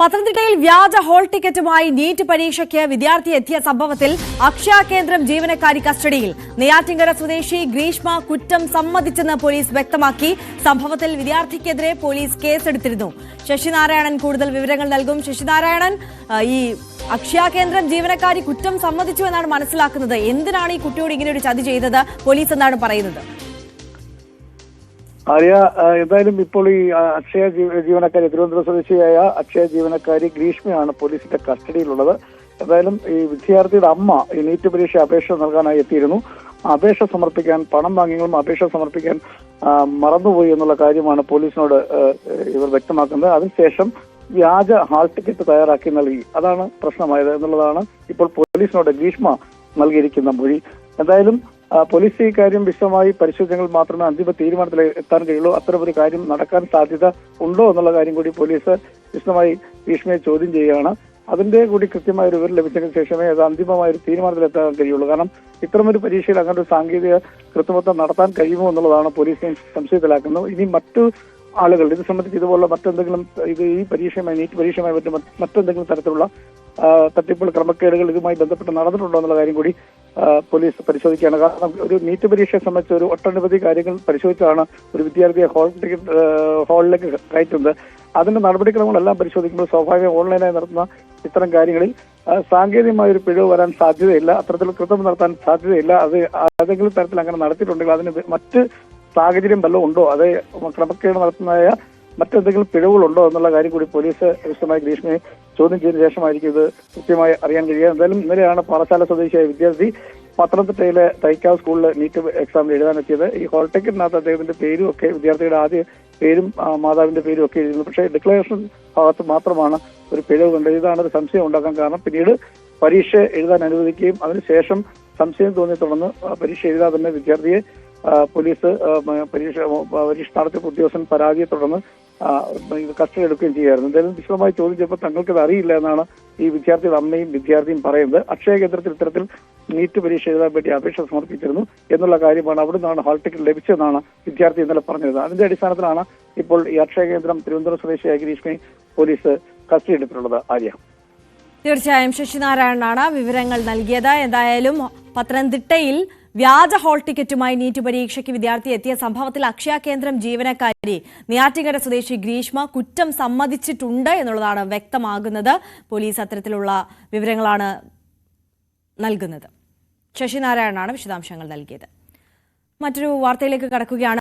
പത്തനംതിട്ടയിൽ വ്യാജ whole ടിക്കറ്റുമായി NEET പരീക്ഷയ്ക്ക് വിദ്യാർത്ഥി എത്തിയ സംഭവത്തിൽ അക്ഷയ കേന്ദ്രം ജീവനക്കാരി കസ്റ്റഡിയിൽ. നെയ്യാറ്റിങ്കര സ്വദേശി ഗ്രീഷ്മ കുറ്റം സമ്മതിച്ചെന്ന് പോലീസ് വ്യക്തമാക്കി. സംഭവത്തിൽ വിദ്യാർത്ഥിക്കെതിരെ പോലീസ് കേസെടുത്തിരുന്നു. ശശിനാരായണൻ കൂടുതൽ വിവരങ്ങൾ നൽകും. ശശിനാരായണൻ ഈ അക്ഷയ കേന്ദ്രം ജീവനക്കാരി കുറ്റം സമ്മതിച്ചു എന്നാണ് മനസ്സിലാക്കുന്നത്. എന്തിനാണ് ഈ കുട്ടിയോട് ഇങ്ങനെ ഒരു ചതി ചെയ്തത്? പോലീസ് എന്നാണ് പറയുന്നത്? ആര്യ എന്തായാലും ഇപ്പോൾ ഈ അക്ഷയ ജീവ- ജീവനക്കാരി തിരുവനന്തപുരം സ്വദേശിയായ അക്ഷയ ജീവനക്കാരി ഗ്രീഷ്മയാണ് പോലീസിന്റെ കസ്റ്റഡിയിലുള്ളത്. എന്തായാലും ഈ വിദ്യാർത്ഥിയുടെ അമ്മ ഈ നീറ്റ് പരീക്ഷ അപേക്ഷ നൽകാനായി എത്തിയിരുന്നു. അപേക്ഷ സമർപ്പിക്കാൻ പണം വാങ്ങിയും അപേക്ഷ സമർപ്പിക്കാൻ മറന്നുപോയി എന്നുള്ള കാര്യമാണ് പോലീസിനോട് ഇവർ വ്യക്തമാക്കുന്നത്. അതിനുശേഷം വ്യാജ ഹാൾ ടിക്കറ്റ് തയ്യാറാക്കി നൽകി. അതാണ് പ്രശ്നമായത് എന്നുള്ളതാണ് ഇപ്പോൾ പോലീസിനോട് ഗ്രീഷ്മ നൽകിയിരിക്കുന്ന മൊഴി. എന്തായാലും പോലീസ് ഈ കാര്യം വിശദമായി പരിശോധനകൾ മാത്രമേ അന്തിമ തീരുമാനത്തിൽ എത്താൻ കഴിയുള്ളൂ. അത്തരമൊരു കാര്യം നടക്കാൻ സാധ്യത ഉണ്ടോ എന്നുള്ള കാര്യം കൂടി പോലീസ് വിശദമായി ഭീഷ്മയെ ചോദ്യം ചെയ്യുകയാണ്. അതിന്റെ കൂടി കൃത്യമായ ഒരു വിവരം ലഭിച്ചതിന് ശേഷമേ അത് അന്തിമമായ ഒരു തീരുമാനത്തിൽ എത്താൻ കഴിയുള്ളൂ. കാരണം ഇത്തരമൊരു പരീക്ഷയിൽ അങ്ങനെ ഒരു സാങ്കേതിക കൃത്രിമത്വം നടത്താൻ കഴിയുമോ എന്നുള്ളതാണ് പോലീസിനെ സംശയത്തിലാക്കുന്നത്. ഇനി മറ്റു ആളുകൾ ഇത് സംബന്ധിച്ച് ഇതുപോലുള്ള മറ്റെന്തെങ്കിലും ഇത് ഈ പരീക്ഷയുമായി നീറ്റ് പരീക്ഷയുമായി മറ്റു മറ്റ് മറ്റെന്തെങ്കിലും തരത്തിലുള്ള തട്ടിപ്പുകൾ ക്രമക്കേടുകൾ ഇതുമായി ബന്ധപ്പെട്ട് നടന്നിട്ടുണ്ടോ എന്നുള്ള കാര്യം കൂടി പോലീസ് പരിശോധിക്കുകയാണ്. കാരണം ഒരു നീറ്റ് പരീക്ഷയെ സംബന്ധിച്ച് ഒരു ഒട്ടനവധി കാര്യങ്ങൾ പരിശോധിച്ചാണ് ഒരു വിദ്യാർത്ഥിയെ ഹോൾ ടിക്കറ്റ് ഹാളിലേക്ക് കയറ്റുന്നത്. അതിന്റെ നടപടിക്രമങ്ങളെല്ലാം പരിശോധിക്കുമ്പോൾ സ്വാഭാവികം ഓൺലൈനായി നടത്തുന്ന ഇത്തരം കാര്യങ്ങളിൽ സാങ്കേതികമായ ഒരു പിഴവ് വരാൻ സാധ്യതയില്ല. അത്തരത്തിൽ കൃത്യം നടത്താൻ സാധ്യതയില്ല. അത് ഏതെങ്കിലും തരത്തിൽ അങ്ങനെ നടത്തിയിട്ടുണ്ടെങ്കിൽ അതിന് മറ്റ് സാഹചര്യം വല്ലതും ഉണ്ടോ? അത് ക്രമക്കേട് നടത്തുന്നതായ മറ്റെന്തെങ്കിലും പിഴവുകളുണ്ടോ എന്നുള്ള കാര്യം കൂടി പോലീസ് വിശദമായി ഗ്രീഷ്മയെ ചോദ്യം ചെയ്തതിനു ശേഷമായിരിക്കും ഇത് കൃത്യമായി അറിയാൻ കഴിയുക. എന്തായാലും ഇന്നലെയാണ് പാറശാല സ്വദേശിയായ വിദ്യാർത്ഥി പത്തനംതിട്ടയിലെ തൈക്കാവ് സ്കൂളിൽ നീറ്റ് എക്സാമിൽ എഴുതാനെത്തിയത്. ഈ ഹോൾ ടിക്കറ്റിനകത്ത് അദ്ദേഹത്തിന്റെ പേരും ഒക്കെ വിദ്യാർത്ഥിയുടെ ആദ്യ പേരും മാതാവിന്റെ പേരും ഒക്കെ എഴുതുന്നു പക്ഷേ ഡിക്ലറേഷൻ ഭാഗത്ത് മാത്രമാണ് ഒരു പിഴവ് കണ്ടത്. ഇതാണ് ഒരു സംശയം ഉണ്ടാക്കാൻ കാരണം. പിന്നീട് പരീക്ഷ എഴുതാൻ അനുവദിക്കുകയും അതിനുശേഷം സംശയം തോന്നിയ തുടർന്ന് പരീക്ഷ എഴുതാതെ തന്നെ വിദ്യാർത്ഥിയെ പോലീസ് പരീക്ഷ പരീക്ഷ നടത്തിയ ഉദ്യോഗസ്ഥൻ പരാതിയെ തുടർന്ന് കസ്റ്റഡി എടുക്കുകയും ചെയ്യായിരുന്നു. എന്തായാലും വിശദമായി ചോദിച്ചപ്പോൾ തങ്ങൾക്കത് അറിയില്ല എന്നാണ് ഈ വിദ്യാർത്ഥിയുടെ അമ്മയും വിദ്യാർത്ഥിയും പറയുന്നത്. അക്ഷയ കേന്ദ്രത്തിൽ ഇത്തരത്തിൽ നീറ്റ് പരീക്ഷ എഴുതാൻ വേണ്ടി അപേക്ഷ സമർപ്പിച്ചിരുന്നു എന്നുള്ള കാര്യമാണ് അവിടെ നിന്നാണ് ഹാൾ ടിക്കറ്റ് ലഭിച്ചതെന്നാണ് വിദ്യാർത്ഥി ഇന്നലെ പറഞ്ഞത് അതിന്റെ അടിസ്ഥാനത്തിലാണ് ഇപ്പോൾ ഈ അക്ഷയ കേന്ദ്രം തിരുവനന്തപുരം സ്വദേശിയായ ഗിരീഷ്മയെ പോലീസ് കസ്റ്റഡി എടുത്തിട്ടുള്ളത് ആര്യ. തീർച്ചയായും ശശിനാരായണനാണ് വിവരങ്ങൾ നൽകിയത്. എന്തായാലും പത്തനംതിട്ടയിൽ വ്യാജ ഹോൾ ടിക്കറ്റുമായി നീറ്റ് പരീക്ഷയ്ക്ക് വിദ്യാർത്ഥി എത്തിയ സംഭവത്തിൽ അക്ഷയ കേന്ദ്രം ജീവനക്കാരി നെയ്യാറ്റിങ്കര സ്വദേശി ഗ്രീഷ്മ കുറ്റം സമ്മതിച്ചിട്ടുണ്ട് എന്നുള്ളതാണ് വ്യക്തമാകുന്നത്. പോലീസ് അത്തരത്തിലുള്ള വിവരങ്ങളാണ് നൽകുന്നത്. ശശിനാരായണനാണ് വിശദാംശങ്ങൾ നൽകിയത്. മറ്റൊരു വാർത്തയിലേക്ക് കടക്കുകയാണ്.